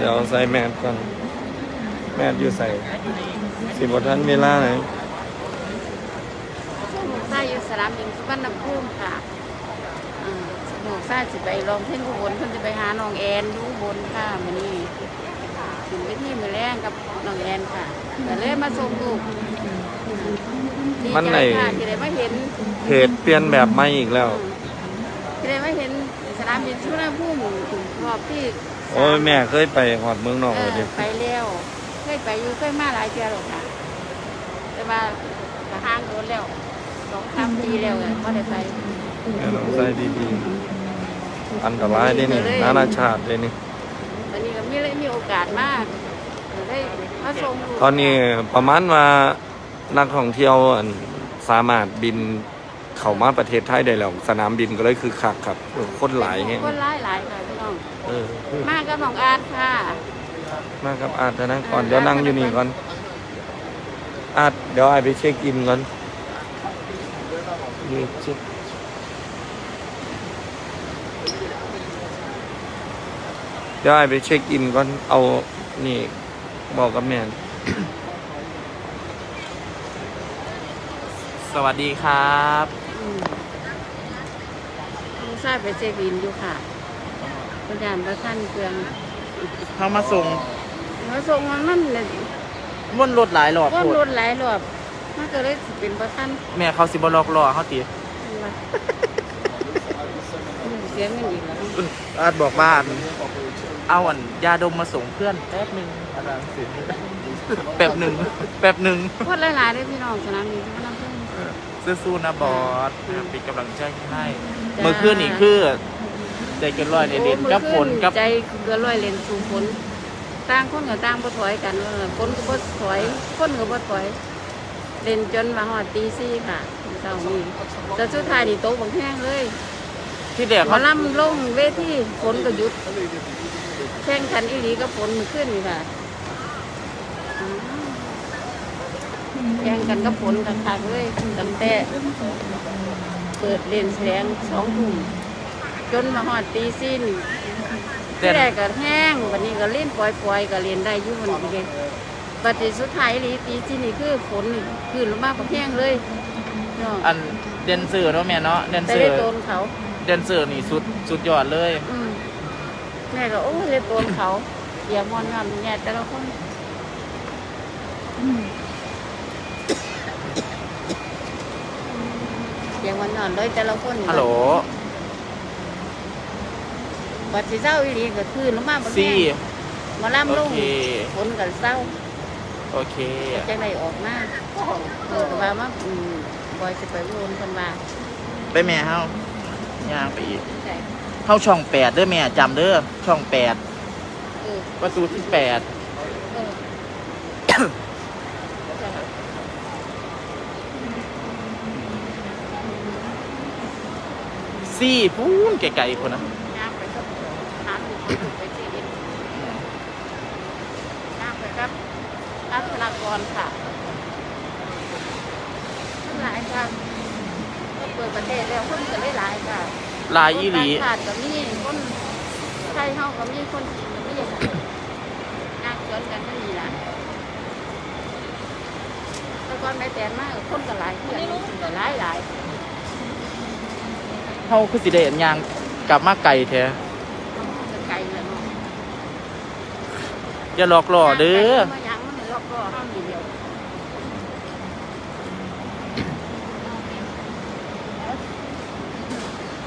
เดี๋ยวใส่แมสก่อน แมสอยู่ใส่ สิบทันเวลาไหนหนูซ่าอยู่สนามบินสุวรรณภูมิค่ะอ่าหนูซ่าสิไปลองเพ่งอุบลเพิ่นจะไปหาน้องแอนอยู่อุบลค่ะมื้อนี้ถึงไปที่มือแรงกับน้องแอนค่ะก็เลยมาส่งลูกดีมันใจไหน ค่ะที่ได้มาเห็นเพจเปลี่ยนแบบใหม่อีกแล้ว ที่ได้มาเห็นสนามบินสุวรรณภูมิรอบที่ โอ้ยแม่เคยไปหอดเมืองนอกเอเลอยดิไปแล้วเคยไปอยู่เคยมาหลายเทื่อแล้วค่ะแต่ว่าก็ห่างโดนแล้วสองสามปีแล้วก็บ่ได้ไปแม่ต้องใส่ดีๆอันตรายเด้นี่เลยนานาชาติเด้นี่ตอนนี้ก็มีเลยมีโอกาสมากก็ได้มาส่งลูกตอนนี้ประมาณว่านักท่องเที่ยวอันสามารถบินเข้ามาประเทศไทยได้แล้วสนามบินก็เลยคือคักครับคนหลายแฮงคนหลายหลายค่ะพี่น้อง เออมากับน้องอาร์ตค่ะ มาครับอาจจะนั่งก่อนเดี๋ยวนั่งอยู่นี่ก่อนอาจเดี๋ยวไอายไปเช็คอินก่อนนี่เช็คเดี๋ยวไอายไปเช็คอินก่อนเอานี่บอกกับแม่นสวัสดีครับอืมลูกชายไปเช็คอินอยู่ค่ะ พยานประท่านเกลืองเข้ามาส่งมาส่งมันมันเลยม่วนรถหลายหลอดก้นโพรดถหลายรอบมันก็เลยสิเป็นประท่านแม่เขาสิบล็อกล้อเขาตีว่าเสียเงินอีกแล้วอาจบอกว่าเอาอันยาดมมาส่งเพื่อนแป๊บหนึ่งอาจารย์สิแป๊บหนึ่งแป๊บหนึ่งพูดหลายๆเลยพี่น้องสนามบินสุวรรณภูมิสู้ๆนะบอสเป็นกำลังใจให้จ้าเมื่อคืนนี่คือ ใจเกินร้อยในเด่นกับฝนกับใจเกินร้อยเลนสู่ฝนต่างคนกับต่างบ่ถอยกันว่าฝนก็บ่ถอยคนก็บ่ถอยเล่นจนมาฮอดตีสี่ค่ะเจ้านี่แต่สุดท้ายนี่โตะบังแห้งเลย ที่แดกหมอเขาลำลงเวทีฝนก็หยุดแข่งขันอีหลีก็ฝนมันขึ้นนี่ค่ะอืมแข่งกันก็ฝนกันคักเลยตั้งแต่เปิดเล่นแสดงสองทุ่ม จนมาฮอดตีสี่นี่เด่นแรกก็แห้งวันนี้ก็เล่นปล่อยๆก็เล่นได้อยู่มันอีกเลยบัดนี้สุดท้ายอีหลีตีที่นี่คือฝนนี่คือลงมาก็แห้งเลยเนาะอันเดนเซอร์เนาะแม่เนาะเดนแต่เซอได้ร์โดนเขา เดนเซอร์นี่สุดสุดยอดเลยอืมแม่ก็โอ้ได้โดนเขาเสียมอนงามแย่แต่ละคนเสียงวันนอนเลยแต่ละคนฮัลโหล บัดสิเศร้าอีหลีก็คือลงมาบ่ซี่แห้งหมาล่ำลโองเค ฝนก็เศร้าโอเค จังไดออกมาเออก็ว่ามาอืมบอยสิไปโวนคนว่าไปแม่เฮาย่างไปอีกใช่เข้าช่องแปดเด้อแม่จำเด้อช่องแปดเออประตูที่แปดเออซี่พูนไกลๆคนนะ ย่างไปก็หาถูกถูกไปที่อินย่างไปครับรัฐนาก รค่ะทั้งหลายค่ะก็เปิดประเทศแล้วคนก็เลยหลายค่ะลายอีหลีคนต่างชาติก็มีคนไทยเฮาก็มีคนจีนก็มีค่ะย่างชวนกันก็มีล่ะแต่ก่อนไม่แต่มากคนก็หลายเพื่อนก็หลายหลายเฮาคือสิได้อันยางกลับมาไกลแท้ไกลเลยเนาะอย่าหลอกล่อเด้อม ก็ห้ามเดียว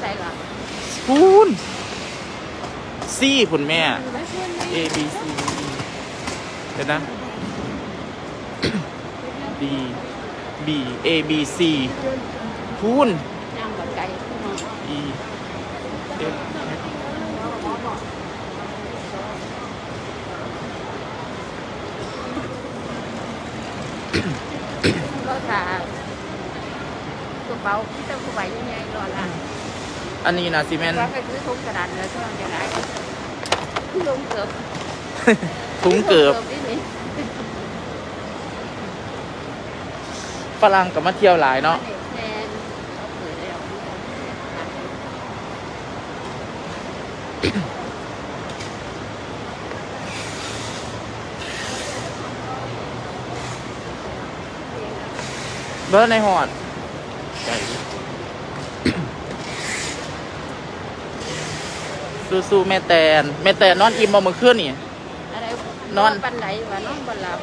ใส่ละพูนซี่พุ่นแม่ A B C เดี๋ยวนะ B B A B C พูนย่างแบบไก่ขึ้นมา E เบาพี่เต้องผู้ใยังไงรอละอันนี้นะซีเมนต์วไปซื้อทุงกระดาษเนื้อช่วงจะได้ถุงเกือบทุงเกือบฝรั่งกับมาเที่ยวหลายเนาะเบอร์ในหอด ใจสู้ๆแม่แตนแม่แตนนอนอิ่มบ่เมื่อคืนนี่ อะไรนอน ปันไหนวะนอนบนหลับ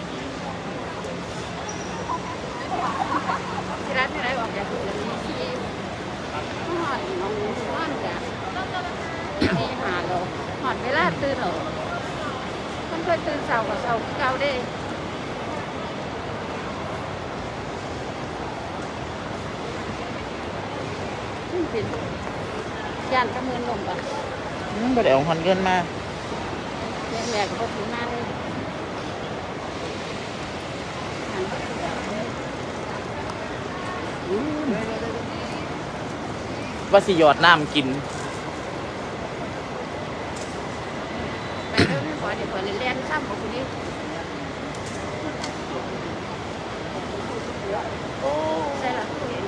ที่ร้านที่ไหนบอกอยากกินอันนี้ที่หอดน้องนอนจ้ะนี่หาเราหอดเวลาตื่นเหรอมันเคยตื่นเสากับเสาร์เก่าได้ ขึ้นเป็นย่านกระมือนลมปะอืมบ่ได้เอาหอนเงินมาแม่แม่ก็บ่ถือมาเลยอืมว่าสิหยอดน้ำกินไปเรื่องนี้ขอเดี๋ยวขอเรียนซ้ำของคุณนี่ใช่ละคุณเห็น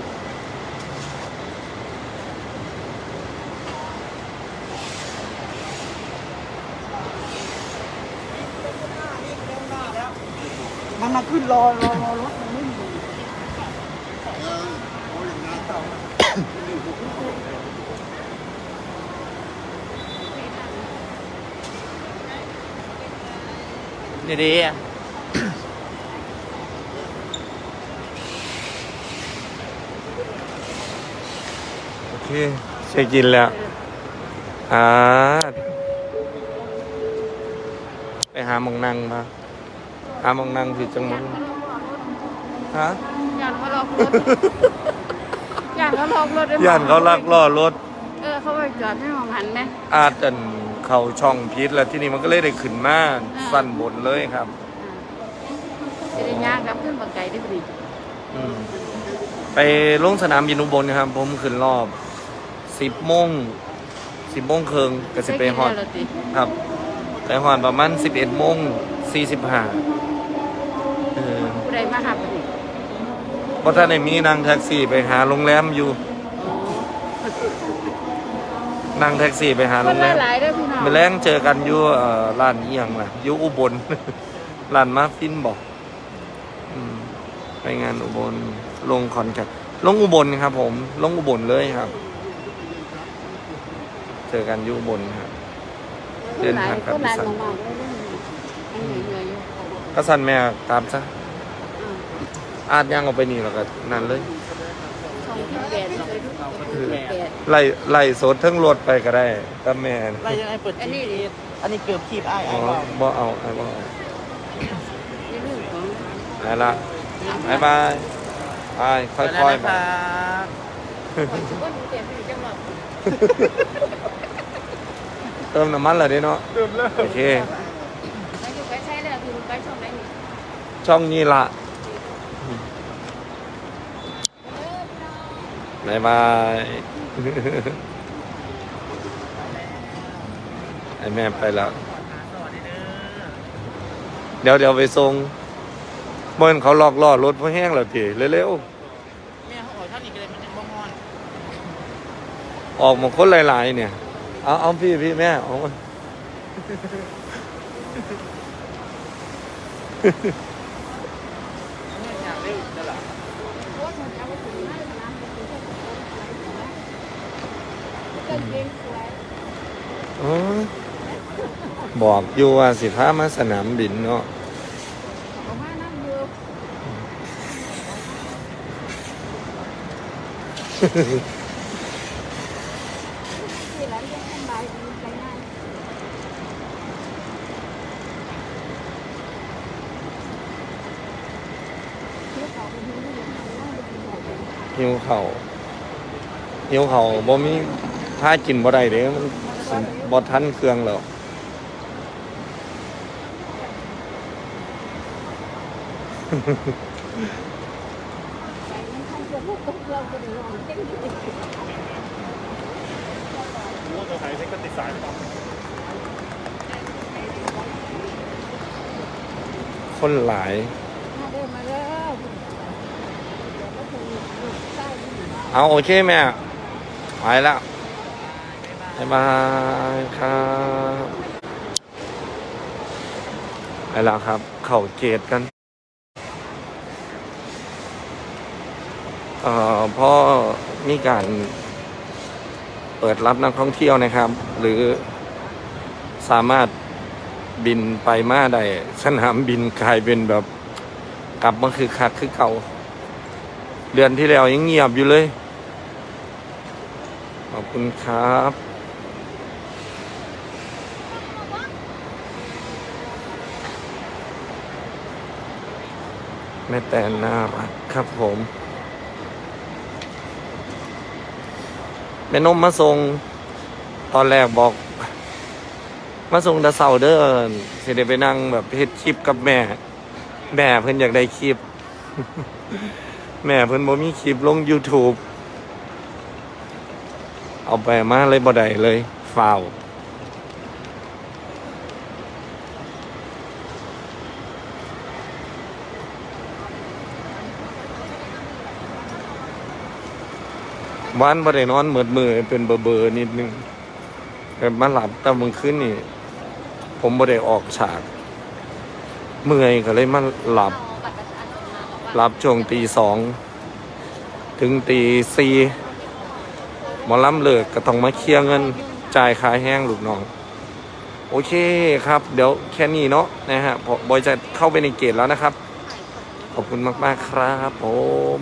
มันมาขึ้นรอรอรอรถมันไม่มีนี่ดีโอเคเช็คอินแล้วอ่าไปหาหมองนั่งมา หาหมองนั่งผิดจังมั้งฮะย่านเขาลอกรถย่านเขาลอกรถได้ย่านเขาลักล่อรถ เออเขาไปจอดให้มองหันไหมอาจจะเขาช่องพิษแล้วที่นี่มันก็เลยได้ขึ้นมาสั้นบนเลยครับจะได้ย่างกลับขึ้นบังไก่ได้พอดีอืมไปลงสนามบินอุบลครับ ผมขึ้นรอบสิบโมงสิบโมงครึ่งก็สิไปฮอดด้กินแล้วเหรติครับไปฮอดประมาณสิบเอ็ดโมงสี่สิบห้า เออผู้ใดมาหาพอดีเพราะถ้าในมีนั่งแท็กซี่ไปหาโรงแรมอยู่นั่งแท็กซี่ไปหาคโรนงแรมหลายๆได้อพี่น้อง ไปแรงเจอกันอยู่เอ่อร้านเอียงล่ะอยู่อุบล ร้านมาฟินบอกอืมไปงานอุบลลงคอนแทคลงอุบลครับ ผม ลงอุบลเลยครับ เจอกันอยู่อุบลครับ เดินทางกลับคนหลายอีสานมากๆเลยเรื่องนี้ยังเหนื่อยๆอยู่ ก็สั่นแม่ตามซะอ่าอาจย่างออกไปนี่แล้วก็นั่นเลยช่องที่แปดเลยทุกแปดไล่ไล่โซดทั้งรถไปก็ได้ตามแม่อะไรยังไงเปิดอันนี้ดิอันนี้เกือบคีบไอ้ไอ้อ๋อเปล่าบ่เอาไอ้บ่เอาในเรื่องของไปละบายบายไปค่ไปแล้วอยนะๆคไปรับคนที่ว่าหนูเปลี่ยนไปจังหวัดเติมน้ำมันเหรอเด้เนาะเริ่มแล้วโอเค แล้วอยู่ไปใช้แล้วคือไปช่องไหนนี่ ช่องนี้ละบายบายไอแม่ไปแล้ว เดี๋ยวเดี๋ยวไปส่งเมื่อนเขาลอกล่อรถเพราะแห้งแล้วทีเร็วแม่เขาออกท่านอีกเลยมันยังบ่งอนๆออกมาคนหลาย ๆ เนี่ย เอาเอาพี่พี่แม่เอามาแบินก็เก่งสวยอ๋อบอกอยู่ว่าสิพามาสนามบินเนาะออกมานั่งอยู่ที่ร้านยังสบายดีไปง่าย หิว เขาวหิวเขาบ่มีถ้ากินบ่ได้เด้มันบ่ทันเครื่องแล้วคนหลาย มาเด้อมาเด้อก็คือลูกใต้ที่อยู่ เอาโอเคแม่ไปแล้วบ๊ายบายครับไปแล้วครับ เข่าเกตกัน เอ่อพ่อมีการเปิดรับนักท่องเที่ยวนะครับ หรือสามารถบินไปมาได้สนามบินกลายเป็นแบบกลับมาคือคักคือเก่า เดือนที่แล้วยังเงียบอยู่เลย อบคุณครับแม่แต่น่ารักครับผมแม่นมมาส่งตอนแรกบอก มาส่งแตะเสาเด้อสิได้ไปนั่งแบบเฮ็ดคลิปกับแม่ แม่เพิ่นอยากได้คลิป แม่เพิ่นบ่มีคลิปลง YouTube เอาไปมาเลยบ่ได้เลยฟาววันบ่ได้นอนเหมือดมือเป็นเบอเบอร์นิดนึงแต่มาหลับแต่มึงขึ้นนี่ ผมบ่ได้ออกฉากเมื่อยก็เลยมาหลับรับช่วงตีสอง ถึงตีสี่ หมอลำเลิกก็ต้องมาเคลียร์เงินจ่ายค่าแห้งลูกน้อง โอเคครับ เดี๋ยวแค่นี้เนาะนะฮะพอบอยจะเข้าไปในเกตแล้วนะครับ ขอบคุณมาก ๆ ครับผม